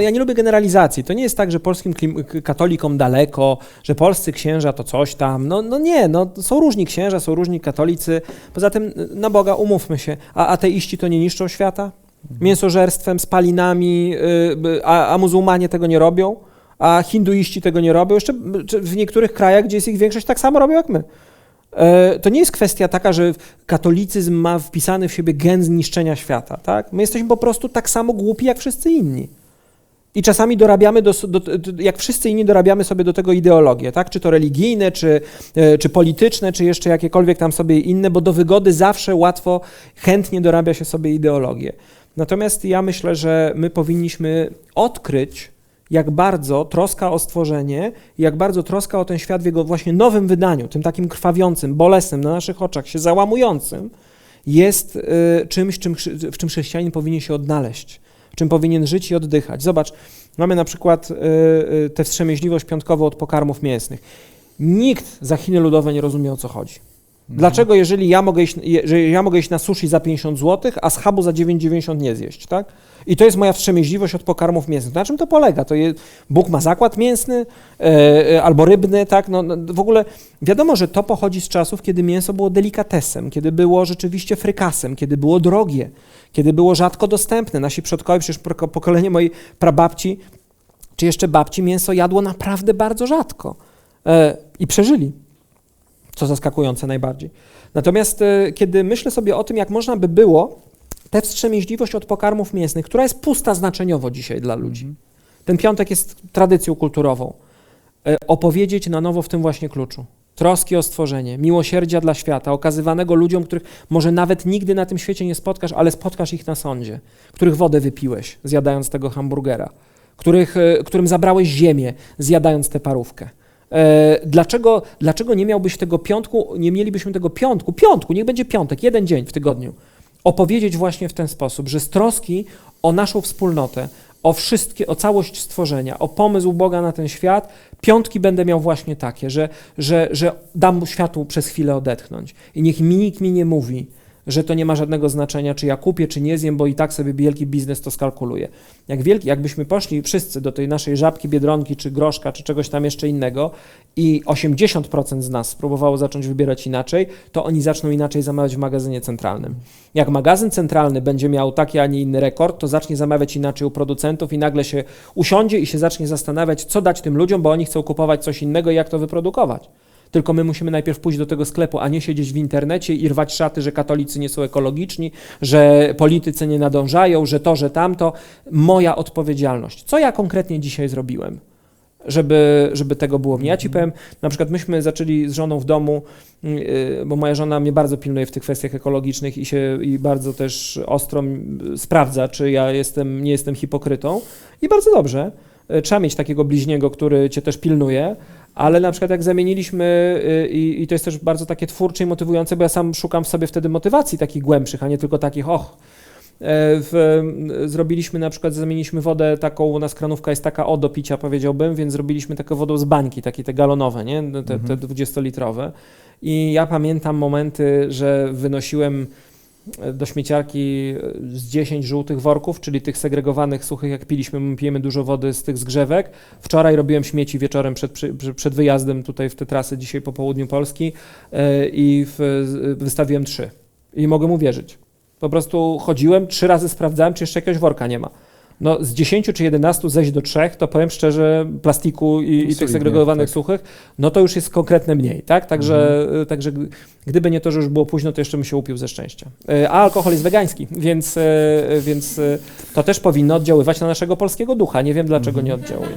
ja nie lubię generalizacji. To nie jest tak, że polskim katolikom daleko, że polscy księża to coś tam. No, no nie, no, są różni księża, są różni katolicy. Poza tym, na Boga, umówmy się, a ateiści to nie niszczą świata? Mięsożerstwem, spalinami, yy, a, a muzułmanie tego nie robią? A hinduiści tego nie robią? Jeszcze y, w niektórych krajach, gdzie jest ich większość, tak samo robią jak my. E, To nie jest kwestia taka, że katolicyzm ma wpisany w siebie gen zniszczenia świata. Tak? My jesteśmy po prostu tak samo głupi jak wszyscy inni. I czasami dorabiamy, do, do, jak wszyscy inni, dorabiamy sobie do tego ideologię, tak? czy to religijne, czy, e, czy polityczne, czy jeszcze jakiekolwiek tam sobie inne, bo do wygody zawsze łatwo, chętnie dorabia się sobie ideologię. Natomiast ja myślę, że my powinniśmy odkryć, jak bardzo troska o stworzenie, jak bardzo troska o ten świat w jego właśnie nowym wydaniu, tym takim krwawiącym, bolesnym, na naszych oczach się załamującym, jest y, czymś, czym, w czym chrześcijanin powinien się odnaleźć, czym powinien żyć i oddychać. Zobacz, mamy na przykład y, y, tę wstrzemięźliwość piątkową od pokarmów mięsnych. Nikt za Chiny Ludowe nie rozumie, o co chodzi. Dlaczego, jeżeli ja mogę iść, je- że ja mogę iść na sushi za 50 zł, a schabu za 9,90 nie zjeść, tak? I to jest moja wstrzemięźliwość od pokarmów mięsnych. Na czym to polega? To je, Bóg ma zakład mięsny e, e, albo rybny, tak? No, no, w ogóle wiadomo, że to pochodzi z czasów, kiedy mięso było delikatesem, kiedy było rzeczywiście frykasem, kiedy było drogie, kiedy było rzadko dostępne. Nasi przodkowie, przecież poko- pokolenie mojej prababci, czy jeszcze babci, mięso jadło naprawdę bardzo rzadko e, i przeżyli co zaskakujące najbardziej. Natomiast e, kiedy myślę sobie o tym, jak można by było tę wstrzemięźliwość od pokarmów mięsnych, która jest pusta znaczeniowo dzisiaj dla ludzi, ten piątek jest tradycją kulturową, e, opowiedzieć na nowo w tym właśnie kluczu. Troski o stworzenie, miłosierdzia dla świata, okazywanego ludziom, których może nawet nigdy na tym świecie nie spotkasz, ale spotkasz ich na sądzie, których wodę wypiłeś, zjadając tego hamburgera, których, e, którym zabrałeś ziemię, zjadając tę parówkę. E, Dlaczego, dlaczego nie miałbyś tego piątku, nie mielibyśmy tego piątku, piątku, niech będzie piątek, jeden dzień w tygodniu, opowiedzieć właśnie w ten sposób, że z troski o naszą wspólnotę, o wszystkie, o całość stworzenia, o pomysł Boga na ten świat, piątki będę miał właśnie takie, że, że, że dam mu światu przez chwilę odetchnąć. I niech mi nikt mi nie mówi, że to nie ma żadnego znaczenia, czy ja kupię, czy nie zjem, bo i tak sobie wielki biznes to skalkuluje. Jak wielki, jakbyśmy poszli wszyscy do tej naszej żabki, biedronki, czy groszka, czy czegoś tam jeszcze innego i 80% z nas spróbowało zacząć wybierać inaczej, to oni zaczną inaczej zamawiać w magazynie centralnym. Jak magazyn centralny będzie miał taki, a nie inny rekord, to zacznie zamawiać inaczej u producentów i nagle się usiądzie i się zacznie zastanawiać, co dać tym ludziom, bo oni chcą kupować coś innego i jak to wyprodukować. Tylko my musimy najpierw pójść do tego sklepu, a nie siedzieć w internecie i rwać szaty, że katolicy nie są ekologiczni, że politycy nie nadążają, że to, że tamto. Moja odpowiedzialność. Co ja konkretnie dzisiaj zrobiłem? Żeby, żeby tego było mniej. Ja ci powiem, na przykład myśmy zaczęli z żoną w domu, yy, bo moja żona mnie bardzo pilnuje w tych kwestiach ekologicznych i się i bardzo też ostro sprawdza, czy ja jestem, nie jestem hipokrytą. I bardzo dobrze. Yy, Trzeba mieć takiego bliźniego, który cię też pilnuje. Ale na przykład jak zamieniliśmy, y, i, i to jest też bardzo takie twórcze i motywujące, bo ja sam szukam w sobie wtedy motywacji takich głębszych, a nie tylko takich, och. E, W, zrobiliśmy na przykład, zamieniliśmy wodę taką, u nas kranówka jest taka o do picia powiedziałbym, więc zrobiliśmy taką wodą z bańki, takie te galonowe, nie? Te, te Mhm. 20-litrowe. I ja pamiętam momenty, że wynosiłem do śmieciarki z 10 żółtych worków, czyli tych segregowanych suchych, jak piliśmy, my pijemy dużo wody z tych zgrzewek. Wczoraj robiłem śmieci wieczorem przed, przed wyjazdem tutaj w te trasy, dzisiaj po południu Polski e, i w, wystawiłem trzy. I mogę mu wierzyć. Po prostu chodziłem, trzy razy sprawdzałem, czy jeszcze jakiegoś worka nie ma. No z 10 czy 11 zejść do trzech, to powiem szczerze, plastiku i, i tych segregowanych tak. suchych, no to już jest konkretne mniej, tak? Także, także g- gdyby nie to, że już było późno, to jeszcze bym się upił ze szczęścia. E, A alkohol jest wegański, więc, e, więc to też powinno oddziaływać na naszego polskiego ducha. Nie wiem, dlaczego nie oddziałuje.